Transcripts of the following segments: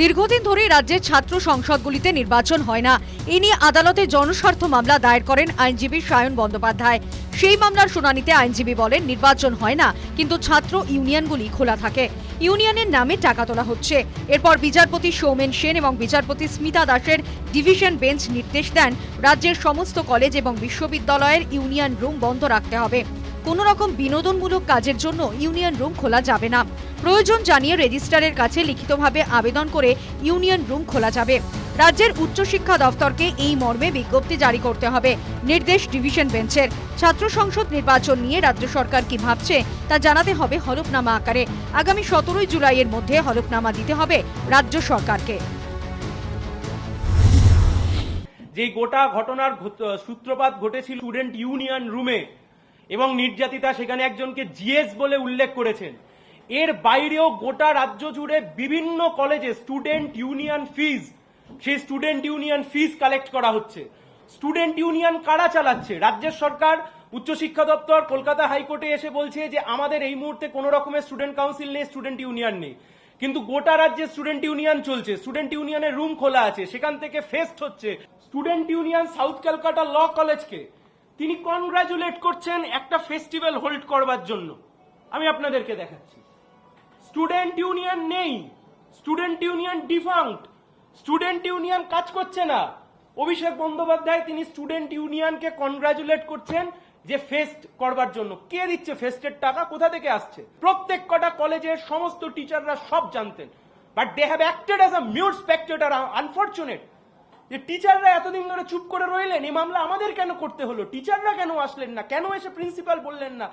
দীর্ঘদিন ধরেই রাজ্যের ছাত্র সংসদগুলিতে নির্বাচন হয় না। এ নিয়ে আদালতে জনস্বার্থ মামলা দায়ের করেন আইনজীবী সায়ন বন্দ্যোপাধ্যায়। সেই মামলার শুনানিতে আইনজীবী বলেন, নির্বাচন হয় না, কিন্তু ছাত্র ইউনিয়নগুলি খোলা থাকে। ইউনিয়নের নামে টাকা তোলা হচ্ছে। এরপর বিচারপতি সৌমেন সেন এবং বিচারপতি স্মিতা দাসের ডিভিশন বেঞ্চ নির্দেশ দেন, রাজ্যের সমস্ত কলেজ এবং বিশ্ববিদ্যালয়ের ইউনিয়ন রুম বন্ধ রাখতে হবে। কোনো রকম বিনোদনমূলক কাজের জন্য ইউনিয়ন রুম খোলা যাবে না। প্রয়োজন জানিয়ে রেজিস্ট্রারের কাছে লিখিতভাবে আবেদন করে ইউনিয়ন রুম খোলা যাবে। রাজ্যের উচ্চশিক্ষা দফতরকে এই মর্মে বিজ্ঞপ্তি জারি করতে হবে, নির্দেশ ডিভিশন বেঞ্চের। ছাত্র সংসদ নির্বাচন নিয়ে রাজ্য সরকার কি ভাবছে, তা জানাতে হবে হলফনামা আকারে। আগামী সতেরোই জুলাইয়ের মধ্যে হলফনামা দিতে হবে রাজ্য সরকারকে। যে গোটা ঘটনার সূত্রপাত ঘটেছিল স্টুডেন্ট ইউনিয়ন রুমে এবং নির্যাতিতা সেখানে একজনকে জিএস বলে উল্লেখ করেছেন। এর বাইরেও গোটা রাজ্য জুড়ে বিভিন্ন কলেজে স্টুডেন্ট ইউনিয়ন ফিজ সেই স্টুডেন্ট ইউনিয়ন ফিজ কালেক্ট করা হচ্ছে। স্টুডেন্ট ইউনিয়ন কারা চালাচ্ছে? রাজ্যের সরকার উচ্চশিক্ষা দপ্তর, কলকাতা হাইকোর্টে এসে বলছে যে আমাদের এই মুহূর্তে কোনো রকমের স্টুডেন্ট কাউন্সিল নেই স্টুডেন্ট ইউনিয়ন নেই। কিন্তু গোটা রাজ্যে স্টুডেন্ট ইউনিয়ন চলছে। স্টুডেন্ট ইউনিয়নের রুম খোলা আছে। সেখান থেকে ফেস্ট হচ্ছে। Student union south Calcutta law কলেজকে তিনি কনগ্রাচুলেট করছেন একটা ফেস্টিভ্যাল হোল্ড করবার জন্য। আমি আপনাদেরকে দেখাচ্ছি। স্টুডেন্ট ইউনিয়ন নেই। Student union defunct. Student union কাজ করছে না। অভিষেক বন্দ্যোপাধ্যায় তিনি স্টুডেন্ট ইউনিয়নকে কনগ্রাচুলেট করছেন যে ফেস্ট করবার জন্য। কে দিচ্ছে ফেস্টের টাকা? কোথা থেকে আসছে? প্রত্যেক কটা কলেজের সমস্ত টিচাররা সব জানতেন। But they have acted as a mute spectator unfortunate যে টিচাররা এতদিন ধরে চুপ করে রইলেন এই মামলা আমাদের কেন করতে হলো? টিচাররা কেন আসলেন না? কেন এসে প্রিন্সিপাল বললেন না?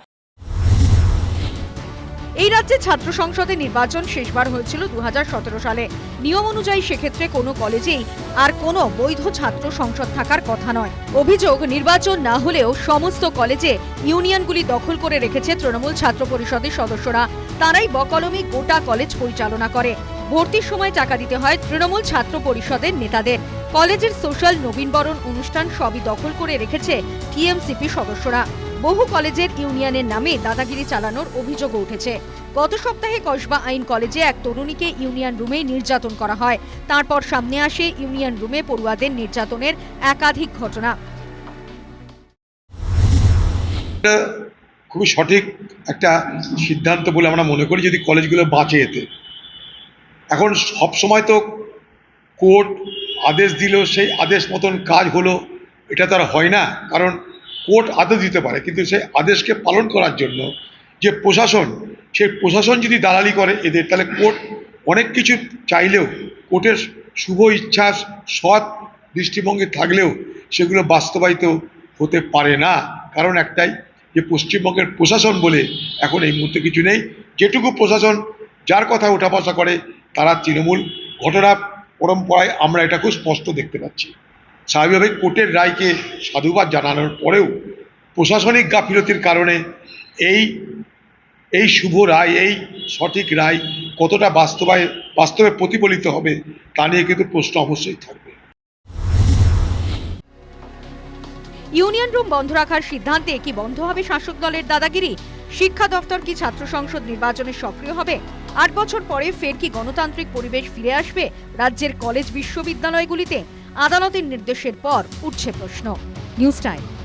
এই রাজ্যে ছাত্র সংসদে নির্বাচন শেষবার হয়েছিল দু হাজার সতেরো সালে। নিয়ম অনুযায়ী সেক্ষেত্রে কোনো কলেজেই আর কোনো বৈধ ছাত্র সংসদ থাকার কথা নয়। অভিযোগ, নির্বাচন না হলেও সমস্ত কলেজে ইউনিয়নগুলি দখল করে রেখেছে তৃণমূল ছাত্র পরিষদের সদস্যরা। তারাই বকলমে গোটা কলেজ পরিচালনা করে। ভর্তির সময় টাকা দিতে হয় তৃণমূল ছাত্র পরিষদের নেতাদের। কলেজের সোশ্যাল নবীনবরণ অনুষ্ঠান সবই দখল করে রেখেছে টিএমসিপি সদস্যরা। বহু কলেজের ইউনিয়নের নামে দাদাগিরি চালানোর অভিযোগও উঠেছে। গত সপ্তাহে কসবা আইন কলেজে এক তরুণীকে ইউনিয়ন রুমে নির্যাতন করা হয়। তারপর সামনে আসে ইউনিয়ন রুমে পড়ুয়াদের নির্যাতনের একাধিক ঘটনা। খুবই সঠিক একটা সিদ্ধান্ত বলে আমরা মনে করি, যদি কলেজগুলো বাঁচে এতে। এখন সব সময় তো কোর্ট আদেশ দিল সেই আদেশ মতন কাজ হলো, এটা তো আর হয় না। কারণ কোর্ট আদেশ দিতে পারে, কিন্তু সেই আদেশকে পালন করার জন্য যে প্রশাসন, সেই প্রশাসন যদি দালালি করে এদের, তাহলে কোর্ট অনেক কিছু চাইলেও, কোর্টের শুভ ইচ্ছা সৎ দৃষ্টিভঙ্গি থাকলেও সেগুলো বাস্তবায়িত হতে পারে না। কারণ একটাই, যে পশ্চিমবঙ্গের প্রশাসন বলে এখন এই মুহূর্তে কিছু নেই। যেটুকু প্রশাসন যার কথা ওঠা বসা করে, তারা তৃণমূল ঘটনা পরম্পরায় আমরা এটা খুব স্পষ্ট দেখতে পাচ্ছি। স্বাভাবিকভাবে কোর্টের রায়কে সাধুবাদ জানানোর পরেও প্রশাসনিক গাফিলতির কারণে এই এই শুভ রায়, এই সঠিক রায় কতটা বাস্তবায়, বাস্তবে প্রতিফলিত হবে তা নিয়ে কিন্তু প্রশ্ন অবশ্যই থাকবে। ইউনিয়ন রুম বন্ধ রাখার সিদ্ধান্তে কি বন্ধ হবে শাসক দলের দাদাগিরি? শিক্ষা দফতর কি ছাত্র সংসদ নির্বাচনে সক্রিয় হবে? আট বছর পরে ফের কি গণতান্ত্রিক পরিবেশ ফিরে আসবে রাজ্যের কলেজ বিশ্ববিদ্যালয়গুলিতে? আদালতের নির্দেশের পর উঠছে প্রশ্ন। News time.